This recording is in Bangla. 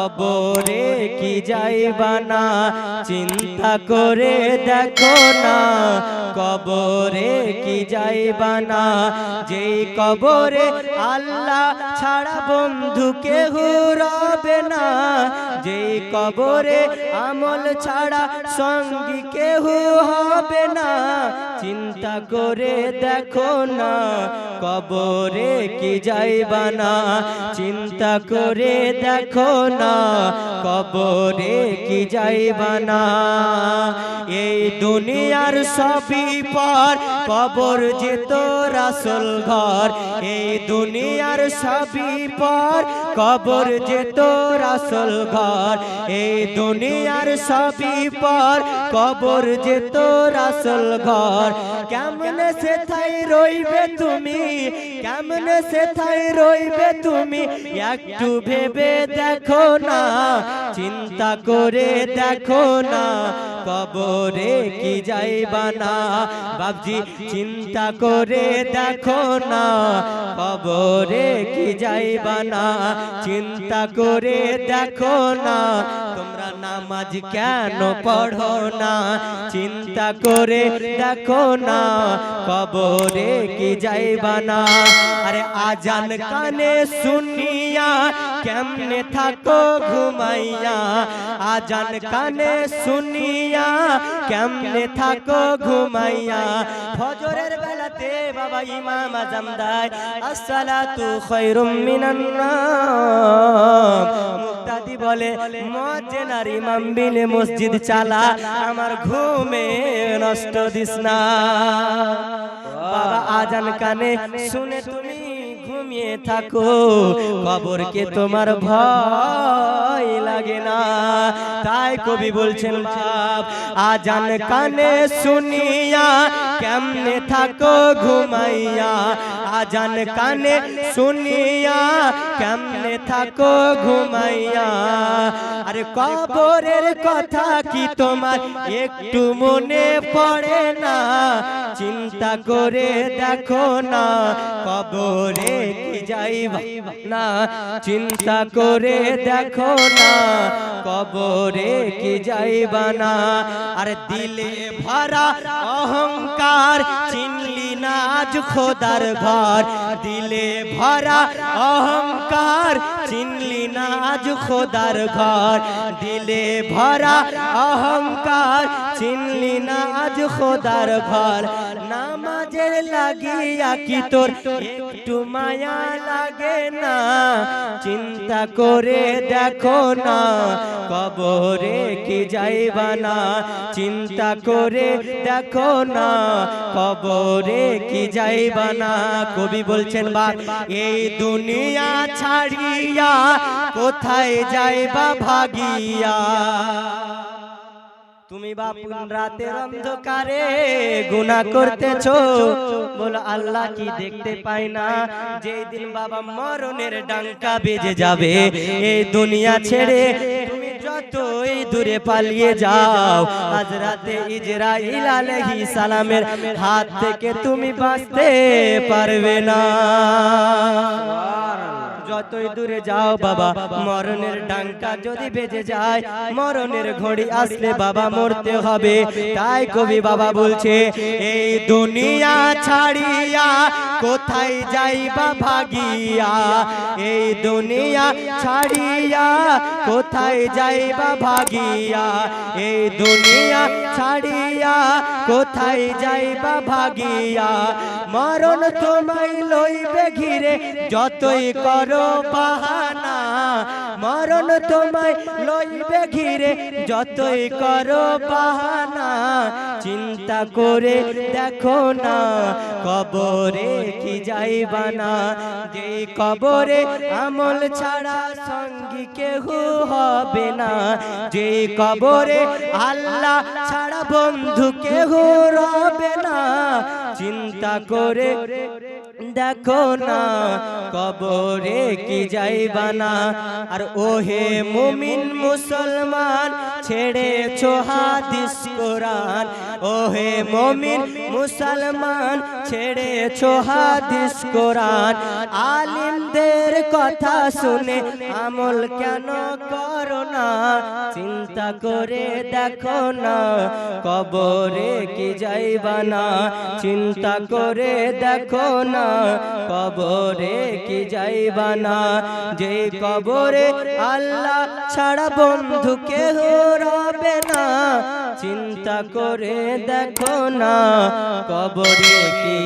কবরে কি যাইবা না? চিন্তা করে দেখো না। কবরে কি যাইবা না? যেই কবরে আল্লাহ ছাড়া বন্ধু কেহ রবে না। যেই কবরে আমল ছাড়া সঙ্গী কেহ হবে না। চিন্তা করে দেখো না। কবরে কি যাইবা না। চিন্তা করে দেখো না। কবরে কি যাইবা না? এই দুনিয়ার সবই পর, কবর যে তোর ঘর। এই দুনিয়ার সবই পর, কবর যে তোর ঘর। এই দুনিয়ার সবই পর, কবর যে তোর ঘর। কেমন সে থাই রইবে তুমি? কেমন সে থাই রইবে তুমি? একটু ভেবে দেখো না। চিন্তা করে দেখো না, কবরে কি যাইবা না। বাবজি চিন্তা করে দেখো না, কবরে কি যাইবা না। চিন্তা করে দেখো না, তোমরা নামাজ কেন পড়ো না? চিন্তা করে দেখো না, কবরে কি যাইবা না। আরে আজান কানে শুনিয়া কেমনে থাকো ঘুমাইয়া? আজান কানে শুনিয়া কেমনে থাকো ঘুমাইয়া? ফজরের বেলাতে বাবা ইমাম আজম দেয়, আসসালাতু খায়রুম মিনান মুক্তাদি বলে মুয়াজ্জিন আর ইমাম বিলে মসজিদ চালা, আমার ঘুমে নষ্ট দিস না। বাবা আজান কানে শুনে, তুমি ঘুমিয়ে থাকো। কবরকে তোমার ভয় লাগে না। তাই কবি বলছেন বাপ আজান কানে শুনিয়া কেমনে থাকো ঘুমাইয়া? আজান কানে শুনিয়া কেমনে থাকো ঘুমাইয়া? আরে কবরের কথা কি তোমার? একটু মনে পড়ে না। চিন্তা করে দেখো না। কবরে কি যাইবা না চিন্তা করে দেখো না, কবরে কি যাইবা না আর দিলে ভরা অহংকার, চিনলি না আজ খোদার ঘর। দিলে ভরা অহংকার, চিনলি না আজ খোদার ঘর। দিলে ভরা অহংকার, চিনলি না আজ খোদার ঘর। নামাজে লাগিয়া কি তোর? একটু মায়া লাগে না? চিন্তা করে দেখো না। কবরে কি যাইবা না? চিন্তা করে দেখো না। কবরে কি যাইবা না? কবি বলছেন, বা, এই দুনিয়া ছাড়িয়া কোথায় যাইবা ভাগিয়া? তুমি বাপুন রাতের অন্ধকারে গুনাহ করতেছ। বল আল্লাহ কি দেখতে পাই না? যেই দিন বাবা মরণের ডাঙ্কা বেজে যাবে। এই দুনিয়া ছেড়ে তুমি যতই দূরে পালিয়ে যাও আজ রাতে ইজরাইল আলাইহিস সালামের হাত থেকে তুমি বাঁচতে পারবে না। যতই দূরে যাও বাবা, মরণের ডাঙ্কা যদি বেজে যায়, মরণের ঘড়ি আসলে বাবা মরতে হবে। তাই কবি বাবা বলছে, এই দুনিয়া ছাড়িয়া কোথায় যাইবা ভাগিয়া? এই দুনিয়া ছাড়িয়া কোথায় যাইবা ভাগিয়া? এই দুনিয়া ছাড়িয়া কোথায় যাইবা ভাগিয়া? মরণ তোমায় লইবে ঘিরে যতই করো বাহানা মরণ তোমায় লইবে ঘিরে, যতই করো বাহানা, চিন্তা করে দেখো না, কবরে কি যাইবা না। যে কবরে আমল ছাড়া সঙ্গী কেহ হবে না। যে কবরে আল্লাহ ছাড়া বন্ধু কেহ রবে না। চিন্তা করে দেখো না কবরে কি যাইবা না আর ওহে মুমিন মুসলমান, ছেড়েছো হাদিস কোরআন। ওহে মুমিন মুসলমান, ছেড়েছো হাদিস কোরআন। আলিমদের কথা শুনে আমল কেন না চিন্তা করে দেখো না, কবরে কি যাইবা না। চিন্তা করে দেখো না, কবরে কি যাইবা না। যে কবরে আল্লাহ ছাড়া বন্ধু কেহ রবে না। চিন্তা করে দেখো না, কবরে কি